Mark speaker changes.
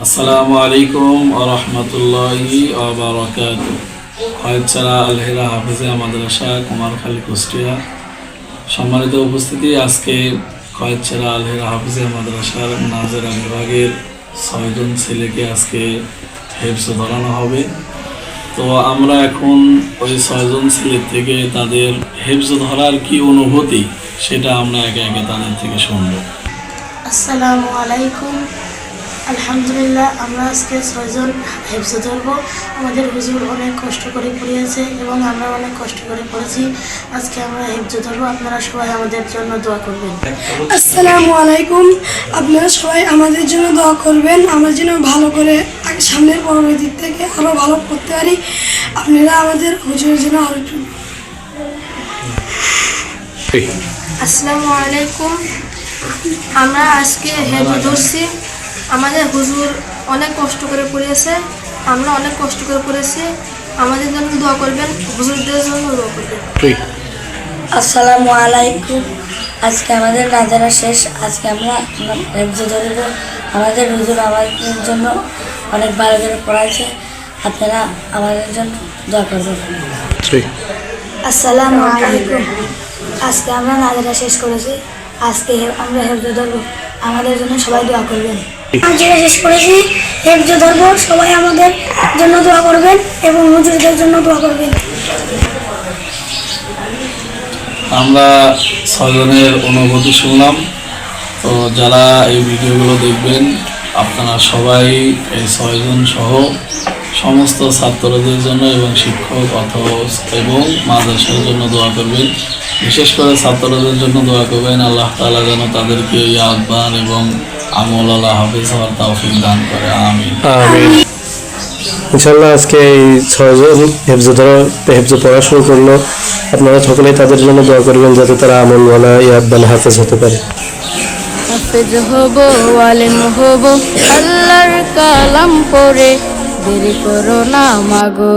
Speaker 1: আসসালামু আলাইকুম আরহামতুল্লাহি আবরাকাত খয়চারা আলহেরা কুষ্টিয়া। সম্মানিত উপস্থিতি, আজকে খয়চারা আলহেরা হাফিজে মাদ্রাসার নাজেরা বিভাগের ছয়জন ছেলেকে আজকে হেফস ধরানো হবে। তো আমরা এখন ওই ছয়জন ছেলের থেকে তাদের হেফস ধরার কি অনুভূতি, সেটা আমরা একে একে তাদের থেকে শুনব।
Speaker 2: আসসালামু আলাইকুম। আলহামদুলিল্লাহ আমরা আজকে ছয়জন হেফজে ধরব। আমাদের হুজুর অনেক কষ্ট করে পড়িয়েছে এবং আমরা অনেক কষ্ট করে পড়েছি। আজকে আমরা হেফজে ধরবো। আপনারা সবাই আমাদের জন্য দোয়া করবেন।
Speaker 3: আসসালামু আলাইকুম। আপনারা সবাই আমাদের জন্য দোয়া করবেন। আমরা যেন ভালো করে সামনের পরবর্তীর থেকে আরও ভালো করতে পারি। আপনারা আমাদের হুজুরের জন্য আরও একটু
Speaker 4: আসসালামু আলাইকুম। আমরা আজকে হেফজ ধরছি। আমাদের হুজুর অনেক কষ্ট করে পড়িয়েছে আমরা অনেক কষ্ট করে পড়েছি। আমাদের জন্য দোয়া করবেন হুজুরদের জন্য দোয়া করবেন।
Speaker 5: আসসালামু আলাইকুম। আজকে আমাদের নাজারা শেষ। আজকে আমরা ধরব আমাদের হুজুর আমাদের জন্য অনেক ভালো করে পড়াইছে। আপনারা আমাদের জন্য দোয়া করবেন।
Speaker 3: আসসালামু আলাইকুম। আজকে আমরা নাজারা শেষ করেছি। আজকে আমরা হেফজে ধরবো। আমাদের জন্য সবাই দোয়া করবেন। নাজারা শেষ করেছি সবাই আমাদের জন্য দোয়া করবেন এবং হুজুরদের জন্য দোয়া করবেন।
Speaker 1: আমরা ছজনের অনুভূতি শুনলাম। তো যারা এই ভিডিওগুলো দেখবেন, আপনারা সবাই এই ছয়জন সহ সমস্ত ছাত্রদের জন্য এবং শিক্ষক অথবা এবং মাদ্রাসার জন্য দোয়া করবেন। বিশেষ করে ছাত্রদের জন্য দোয়া করবেন, আল্লাহ তাআলা যেন তাদেরকে ইয়াদবান এবং আমল আল্লাহ হাফিজ হওয়ার তৌফিক দান করে আমিন।
Speaker 6: আমিন। ইনশাল্লাহ আজকে এই ছয়জন হেফজে ধরা হেফজে পড়া শুরু করল। আপনারা সকলেই তাদের জন্য দোয়া করবেন যাতে তারা আমল ওয়ালা ইয়াব্বান হাফেজ হতে পারে।
Speaker 4: হাফেজ হব আলেম হব আল্লাহর কালাম পড়ে দেরি করো না মাগো।